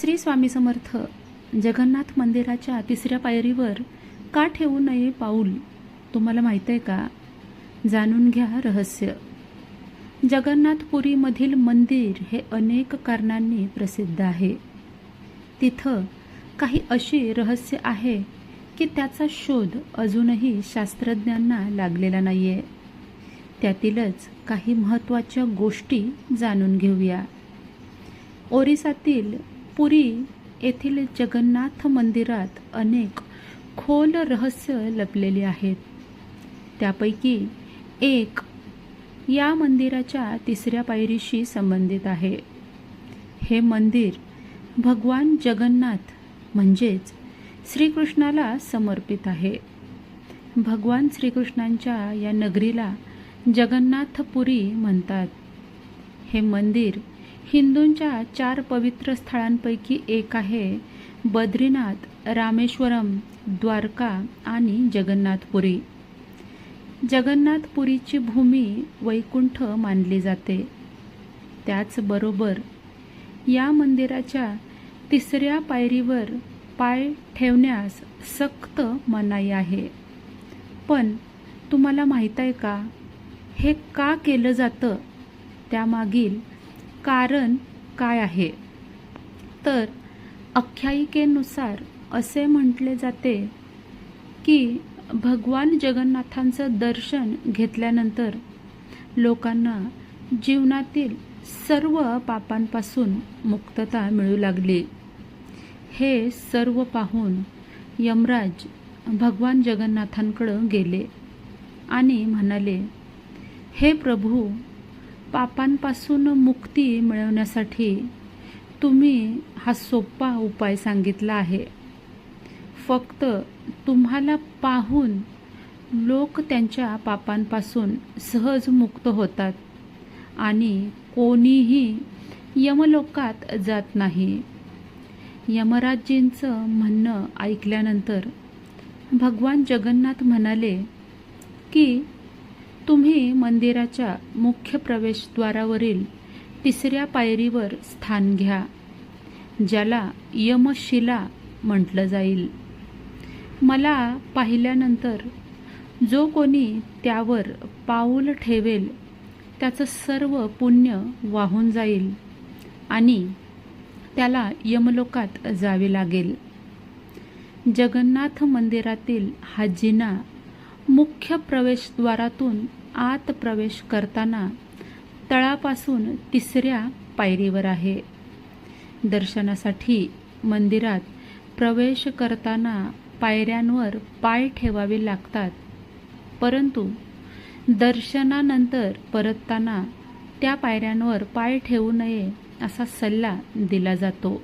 श्री स्वामी समर्थ जगन्नाथ मंदिराच्या तिसऱ्या पायरीवर का ठेवू नये पाऊल? तुम्हाला माहीत आहे का? जाणून घ्या रहस्य. जगन्नाथपुरीमधील मंदिर हे अनेक कारणांनी प्रसिद्ध आहे. तिथं काही अशी रहस्य आहे की त्याचा शोध अजूनही शास्त्रज्ञांना लागलेला नाही आहे त्यातीलच काही महत्त्वाच्या गोष्टी जाणून घेऊया. ओरिसातील पुरी येथील जगन्नाथ मंदिरात अनेक खोल रहस्य लपलेली आहेत. त्यापैकी एक या मंदिराच्या तिसऱ्या पायरीशी संबंधित आहे. हे मंदिर भगवान जगन्नाथ म्हणजेच श्रीकृष्णाला समर्पित आहे. भगवान श्रीकृष्णांच्या या नगरीला जगन्नाथपुरी म्हणतात. हे मंदिर हिंदूंच्या चार पवित्र स्थळांपैकी एक आहे बद्रीनाथ रामेश्वरम द्वारका आणि जगन्नाथपुरी. जगन्नाथपुरीची भूमी वैकुंठ मानली जाते. त्याचबरोबर या मंदिराच्या तिसऱ्या पायरीवर पाय ठेवण्यास सक्त मनाई आहे. पण तुम्हाला माहीत आहे का? हे का केलं जातं? त्यामागील कारण काय आहे? तर आख्यायिकेनुसार असे म्हटले जाते की भगवान जगन्नाथांचं दर्शन घेतल्यानंतर लोकांना जीवनातील सर्व पापांपासून मुक्तता मिळू लागली. हे सर्व पाहून यमराज भगवान जगन्नाथांकडं गेले आणि म्हणाले हे प्रभू पापांपासून मुक्ती मिळवण्यासाठी तुम्ही हा सोपा उपाय सांगितला आहे. फक्त तुम्हाला पाहून लोक त्यांच्या पापांपासून सहज मुक्त होतात आणि कोणीही यमलोकात जात नाही. यमराजींचं म्हणणं ऐकल्यानंतर भगवान जगन्नाथ म्हणाले की तुम्ही मंदिराच्या मुख्य प्रवेशद्वारावरील तिसऱ्या पायरीवर स्थान घ्या ज्याला यमशिला म्हटलं जाईल. मला पाहिल्यानंतर जो कोणी त्यावर पाऊल ठेवेल त्याचं सर्व पुण्य वाहून जाईल आणि त्याला यमलोकात जावे लागेल. जगन्नाथ मंदिरातील हाजिना मुख्य प्रवेशद्वारातून आत प्रवेश करताना तळापासून तिसऱ्या पायरीवर आहे. दर्शनासाठी मंदिरात प्रवेश करताना पायऱ्यांवर पाय ठेवावे लागतात. परंतु दर्शनानंतर परतताना त्या पायऱ्यांवर पाय ठेवू नये असा सल्ला दिला जातो.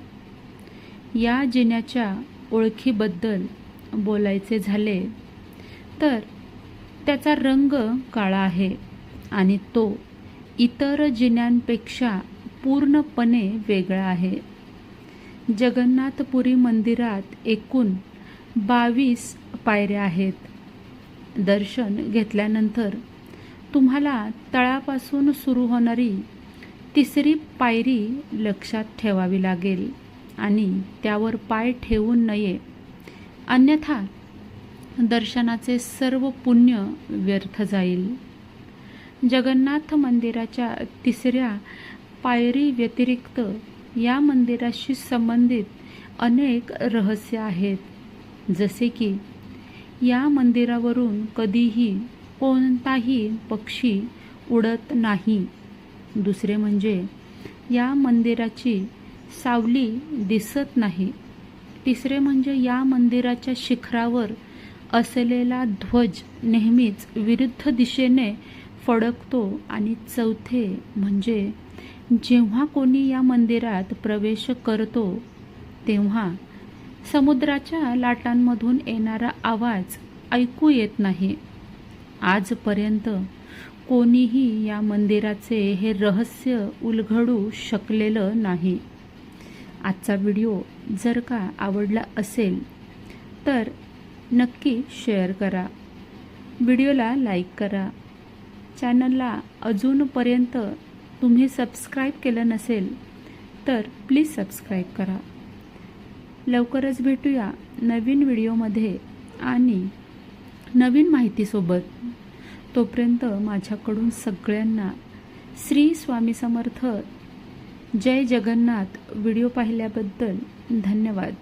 या जिन्याच्या ओळखीबद्दल बोलायचे झाले तर त्याचा रंग काळा आहे आणि तो इतर जिन्यांपेक्षा पूर्णपणे वेगळा आहे. जगन्नाथपुरी मंदिरात एकूण बावीस पायऱ्या आहेत. दर्शन घेतल्यानंतर तुम्हाला तळापासून सुरू होणारी तिसरी पायरी लक्षात ठेवावी लागेल आणि त्यावर पाय ठेवू नये. अन्यथा दर्शनाचे सर्व पुण्य व्यर्थ जाईल. जगन्नाथ मंदिराच्या तिसऱ्या पायरी व्यतिरिक्त या मंदिराशी संबंधित अनेक रहस्य आहेत. जसे की या मंदिरावरून कधीही कोणताही पक्षी उडत नाही. दुसरे म्हणजे या मंदिराची सावली दिसत नाही. तिसरे म्हणजे या मंदिराच्या शिखरावर असलेला ध्वज नेहमीच विरुद्ध दिशेने फडकतो आणि चौथे म्हणजे जेव्हा कोणी या मंदिरात प्रवेश करतो तेव्हा समुद्राच्या लाटांमधून येणारा आवाज ऐकू येत नाही. आजपर्यंत कोणीही या मंदिराचे हे रहस्य उलगडू शकलेलं नाही. आजचा व्हिडिओ जर का आवडला असेल तर नक्की शेअर करा. व्हिडिओला लाईक करा. चॅनलला अजूनपर्यंत तुम्ही सबस्क्राईब केलं नसेल तर प्लीज सबस्क्राईब करा. लवकरच भेटूया नवीन व्हिडिओमध्ये आणि नवीन माहितीसोबत. तोपर्यंत माझ्याकडून सगळ्यांना श्री स्वामी समर्थ. जय जगन्नाथ. व्हिडिओ पाहिल्याबद्दल धन्यवाद.